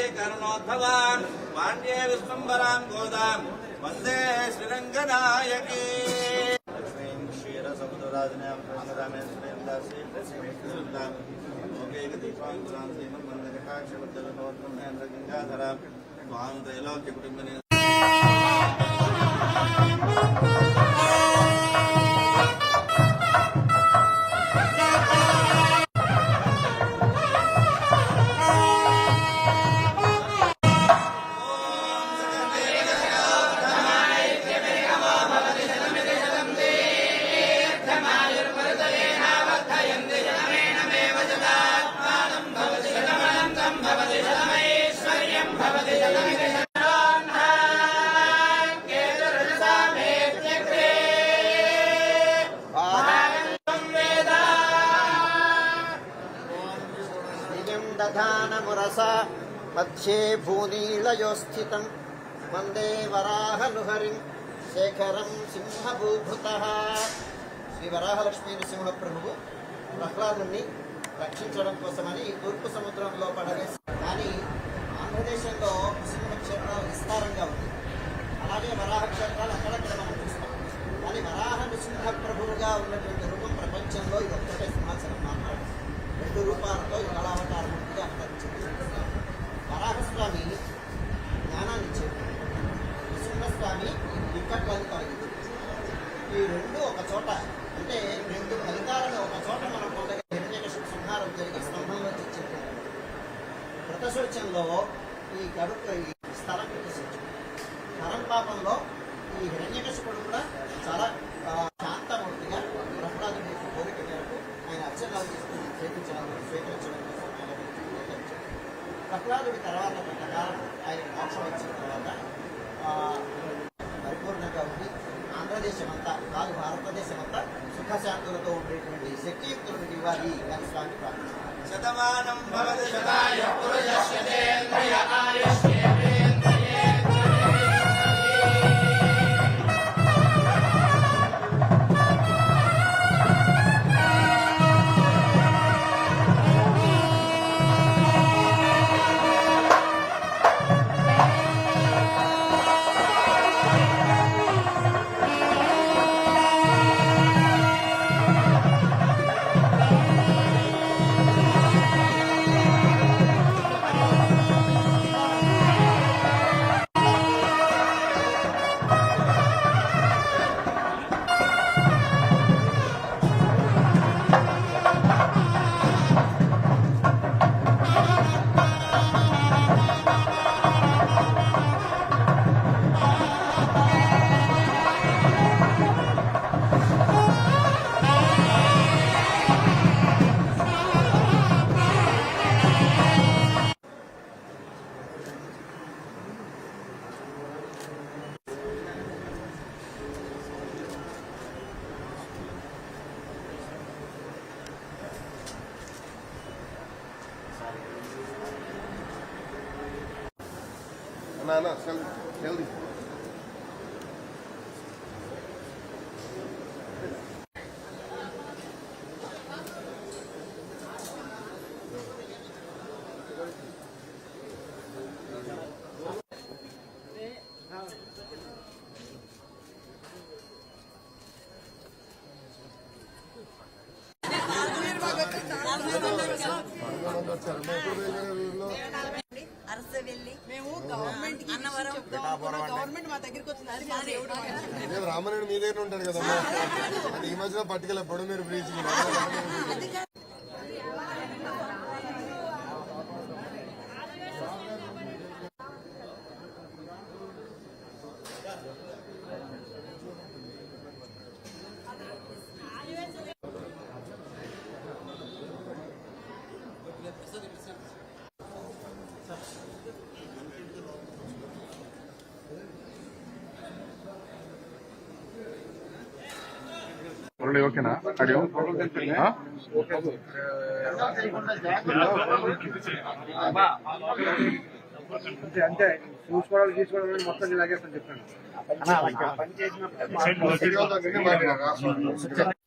वन्दे करुणोद्भवान् पाण्ड्ये विश्वम्बराम् गोदाम् वन्दे श्रीरङ्गनायके क्षीरसमुद्रराजनाम् रामेश्वरीन्द्रासीदीपाङ्कुराम् श्रीमन्मन्दकटाक्षवद्दलनोत्तमेन्द्रगङ्गाधराम् त्वाम् त्रैलोक्यकुटुम्बिने దధానమురస మధ్యే బూనీళయోస్థితం వందే వరాహనుహరిం శేఖరం సింహభూభృత శ్రీ వరాహలక్ష్మీ నృసింహ ప్రభువు ప్రహ్లాదుని రక్షించడం కోసమని తూర్పు సముద్రంలో పడవేసి కానీ ఆంధ్రదేశంలో నృసింహ క్షేత్రాలు విస్తారంగా ఉంది. అలాగే వరాహ క్షేత్రాలు అక్కడక్కడ మనం చూస్తాం. కానీ వరాహ నృసింహ ప్రభువుగా ఉన్నటువంటి రూపం ప్రపంచంలో ఇది ఒక్కటే సింహాచలం మాత్రమే. రెండు రూపాలతో ఇలా కృతశోచంలో ఈ గడుక ఈ స్థలం కృతశోచం నరం పాపంలో ఈ హిరణ్యకశిపుడు కూడా చాలా శాంతమూర్తిగా బ్రహ్మరాజు యొక్క కోరిక మేరకు ఆయన అర్చనాలు తీసుకుని చేపించడం స్వీకరించడం కోసం ఆయన ప్రహ్లాదుడి తర్వాత కొంతకాలం ఆయన మోక్షం వచ్చిన తర్వాత పరిపూర్ణంగా ఉంది ఆంధ్రదేశం అంతా కాదు భారతదేశం అంతా సుఖశాంతులతో ఉండేటువంటి శక్తియుక్తులను ఇవ్వాలి అని స్వామి ప్రార్థించారు శతమానం భవతి శతాయ ना ना चल जल्दी అరసవెల్లి. మేము గవర్నమెంట్ అన్నవరం. గవర్నమెంట్ మా దగ్గరికి వచ్చింది మా రామనాయుడు దగ్గర ఉంటాడు కదమ్మా అంటే ఈ మధ్యలో పట్టుకెళ్ళ మీరు మురళి ఓకేనా? ఆడియో? ఆ? అంతే అంతే చూసుకోవడాలు తీసుకోవడం మొత్తం చెప్పాను. మాట్లాడారు?